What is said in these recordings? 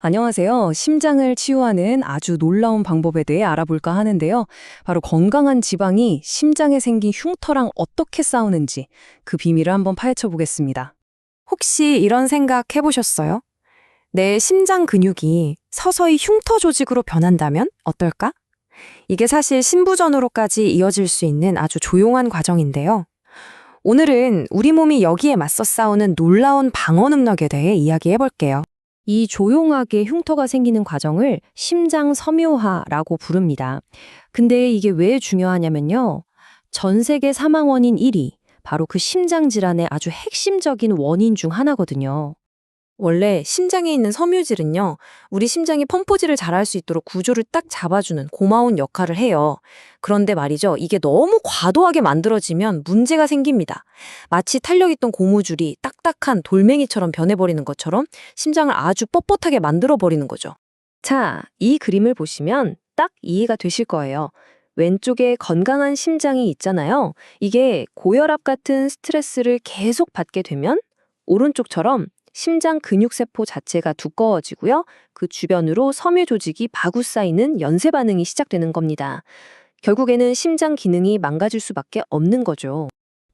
안녕하세요. 심장을 치유하는 아주 놀라운 방법에 대해 알아볼까 하는데요. 바로 건강한 지방이 심장에 생긴 흉터랑 어떻게 싸우는지 그 비밀을 한번 파헤쳐 보겠습니다. 혹시 이런 생각 해보셨어요? 내 심장 근육이 서서히 흉터 조직으로 변한다면 어떨까? 이게 사실 신부전으로까지 이어질 수 있는 아주 조용한 과정인데요. 오늘은 우리 몸이 여기에 맞서 싸우는 놀라운 방어 능력에 대해 이야기해 볼게요. 이 조용하게 흉터가 생기는 과정을 심장 섬유화라고 부릅니다. 근데 이게 왜 중요하냐면요. 전 세계 사망 원인 1위, 바로 그 심장 질환의 아주 핵심적인 원인 중 하나거든요. 원래 심장에 있는 섬유질은요, 우리 심장이 펌프질을 잘할 수 있도록 구조를 딱 잡아주는 고마운 역할을 해요. 그런데 말이죠, 이게 너무 과도하게 만들어지면 문제가 생깁니다. 마치 탄력있던 고무줄이 딱딱한 돌멩이처럼 변해버리는 것처럼 심장을 아주 뻣뻣하게 만들어버리는 거죠. 자, 이 그림을 보시면 딱 이해가 되실 거예요. 왼쪽에 건강한 심장이 있잖아요. 이게 고혈압 같은 스트레스를 계속 받게 되면 오른쪽처럼 심장 근육세포 자체가 두꺼워지고요. 그 주변으로 섬유 조직이 마구 쌓이는 연쇄 반응이 시작되는 겁니다. 결국에는 심장 기능이 망가질 수밖에 없는 거죠.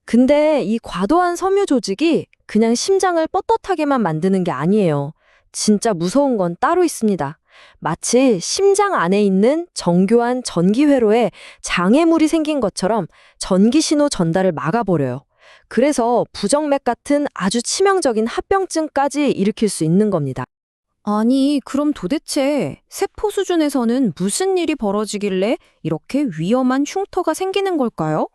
근데 이 과도한 섬유 조직이 그냥 심장을 뻣뻣하게만 만드는 게 아니에요. 진짜 무서운 건 따로 있습니다. 마치 심장 안에 있는 정교한 전기회로에 장애물이 생긴 것처럼 전기 신호 전달을 막아버려요. 그래서 부정맥 같은 아주 치명적인 합병증까지 일으킬 수 있는 겁니다. 아니, 그럼 도대체 세포 수준에서는 무슨 일이 벌어지길래 이렇게 위험한 흉터가 생기는 걸까요?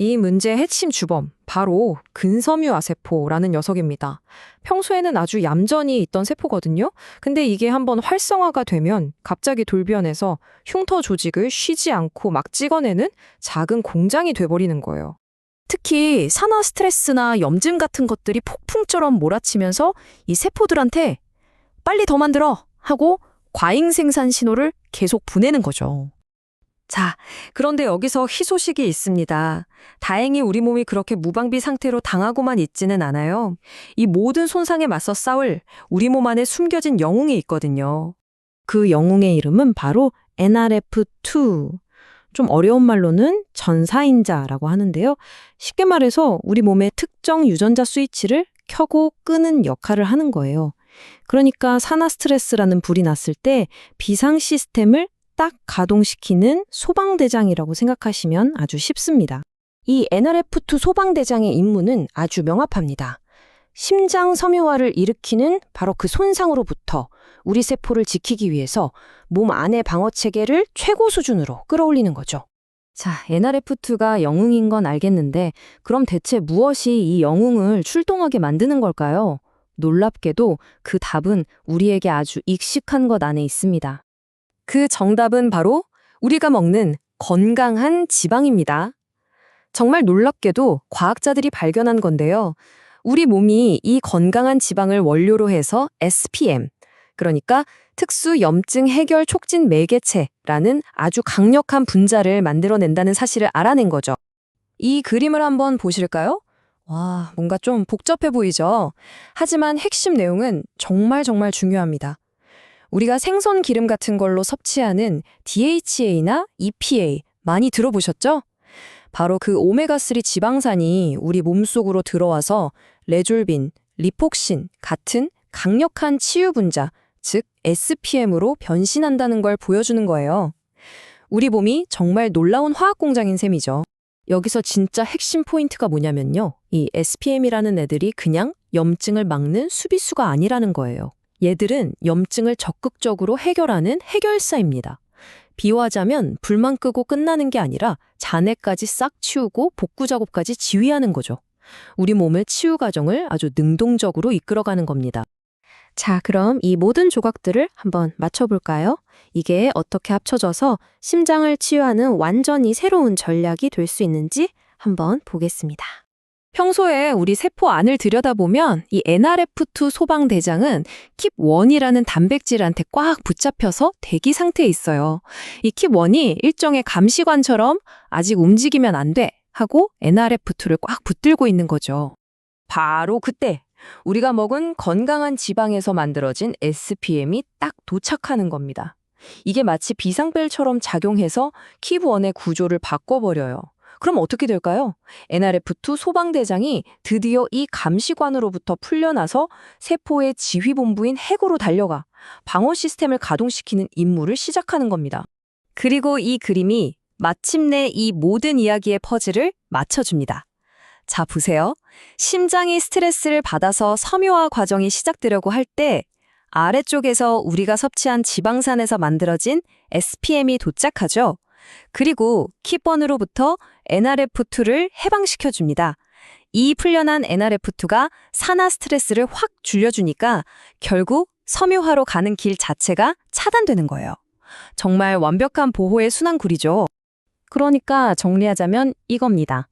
이 문제의 핵심 주범, 바로 근섬유화 세포라는 녀석입니다. 평소에는 아주 얌전히 있던 세포거든요. 근데 이게 한번 활성화가 되면 갑자기 돌변해서 흉터 조직을 쉬지 않고 막 찍어내는 작은 공장이 돼버리는 거예요. 특히 산화 스트레스나 염증 같은 것들이 폭풍처럼 몰아치면서 이 세포들한테 빨리 더 만들어 하고 과잉 생산 신호를 계속 보내는 거죠. 자, 그런데 여기서 희소식이 있습니다. 다행히 우리 몸이 그렇게 무방비 상태로 당하고만 있지는 않아요. 이 모든 손상에 맞서 싸울 우리 몸 안에 숨겨진 영웅이 있거든요. 그 영웅의 이름은 바로 NRF2. 좀 어려운 말로는 전사인자라고 하는데요. 쉽게 말해서 우리 몸의 특정 유전자 스위치를 켜고 끄는 역할을 하는 거예요. 그러니까 산화 스트레스라는 불이 났을 때 비상 시스템을 딱 가동시키는 소방대장이라고 생각하시면 아주 쉽습니다. 이 NRF2 소방대장의 임무는 아주 명확합니다. 심장 섬유화를 일으키는 바로 그 손상으로부터 우리 세포를 지키기 위해서 몸 안의 방어 체계를 최고 수준으로 끌어올리는 거죠. 자, NRF2가 영웅인 건 알겠는데 그럼 대체 무엇이 이 영웅을 출동하게 만드는 걸까요? 놀랍게도 그 답은 우리에게 아주 익숙한 것 안에 있습니다. 그 정답은 바로 우리가 먹는 건강한 지방입니다. 정말 놀랍게도 과학자들이 발견한 건데요. 우리 몸이 이 건강한 지방을 원료로 해서 SPM, 그러니까 특수 염증 해결 촉진 매개체라는 아주 강력한 분자를 만들어낸다는 사실을 알아낸 거죠. 이 그림을 한번 보실까요? 와, 뭔가 좀 복잡해 보이죠? 하지만 핵심 내용은 정말 정말 중요합니다. 우리가 생선 기름 같은 걸로 섭취하는 DHA나 EPA 많이 들어보셨죠? 바로 그 오메가3 지방산이 우리 몸속으로 들어와서 레졸빈, 리폭신 같은 강력한 치유 분자, 즉 SPM으로 변신한다는 걸 보여주는 거예요. 우리 몸이 정말 놀라운 화학 공장인 셈이죠. 여기서 진짜 핵심 포인트가 뭐냐면요. 이 SPM이라는 애들이 그냥 염증을 막는 수비수가 아니라는 거예요. 얘들은 염증을 적극적으로 해결하는 해결사입니다. 비유하자면 불만 끄고 끝나는 게 아니라 잔해까지 싹 치우고 복구 작업까지 지휘하는 거죠. 우리 몸의 치유 과정을 아주 능동적으로 이끌어가는 겁니다. 자, 그럼 이 모든 조각들을 한번 맞춰볼까요? 이게 어떻게 합쳐져서 심장을 치유하는 완전히 새로운 전략이 될 수 있는지 한번 보겠습니다. 평소에 우리 세포 안을 들여다보면 이 NRF2 소방대장은 킵1이라는 단백질한테 꽉 붙잡혀서 대기 상태에 있어요. 이 킵1이 일종의 감시관처럼 아직 움직이면 안 돼 하고 NRF2를 꽉 붙들고 있는 거죠. 바로 그때 우리가 먹은 건강한 지방에서 만들어진 SPM이 딱 도착하는 겁니다. 이게 마치 비상벨처럼 작용해서 킵원의 구조를 바꿔버려요. 그럼 어떻게 될까요? NRF2 소방대장이 드디어 이 감시관으로부터 풀려나서 세포의 지휘본부인 핵으로 달려가 방어 시스템을 가동시키는 임무를 시작하는 겁니다. 그리고 이 그림이 마침내 이 모든 이야기의 퍼즐을 맞춰줍니다. 자, 보세요. 심장이 스트레스를 받아서 섬유화 과정이 시작되려고 할 때 아래쪽에서 우리가 섭취한 지방산에서 만들어진 SPM이 도착하죠. 그리고 킵번으로부터 NRF2를 해방시켜줍니다. 이 풀려난 NRF2가 산화 스트레스를 확 줄여주니까 결국 섬유화로 가는 길 자체가 차단되는 거예요. 정말 완벽한 보호의 순환굴이죠. 그러니까 정리하자면 이겁니다.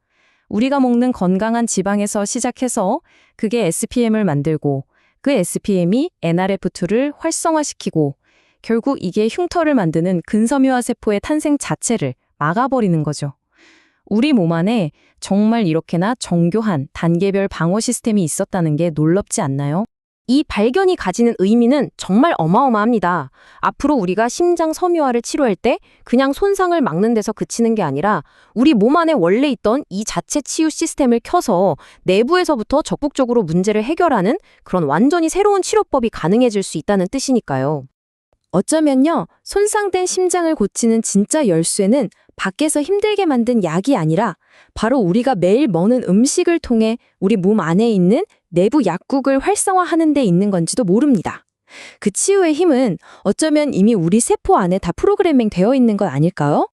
우리가 먹는 건강한 지방에서 시작해서 그게 SPM을 만들고 그 SPM이 NRF2를 활성화시키고 결국 이게 흉터를 만드는 근섬유화 세포의 탄생 자체를 막아버리는 거죠. 우리 몸 안에 정말 이렇게나 정교한 단계별 방어 시스템이 있었다는 게 놀랍지 않나요? 이 발견이 가지는 의미는 정말 어마어마합니다. 앞으로 우리가 심장 섬유화를 치료할 때 그냥 손상을 막는 데서 그치는 게 아니라 우리 몸 안에 원래 있던 이 자체 치유 시스템을 켜서 내부에서부터 적극적으로 문제를 해결하는 그런 완전히 새로운 치료법이 가능해질 수 있다는 뜻이니까요. 어쩌면요, 손상된 심장을 고치는 진짜 열쇠는 밖에서 힘들게 만든 약이 아니라 바로 우리가 매일 먹는 음식을 통해 우리 몸 안에 있는 내부 약국을 활성화하는 데 있는 건지도 모릅니다. 그 치유의 힘은 어쩌면 이미 우리 세포 안에 다 프로그래밍 되어 있는 것 아닐까요?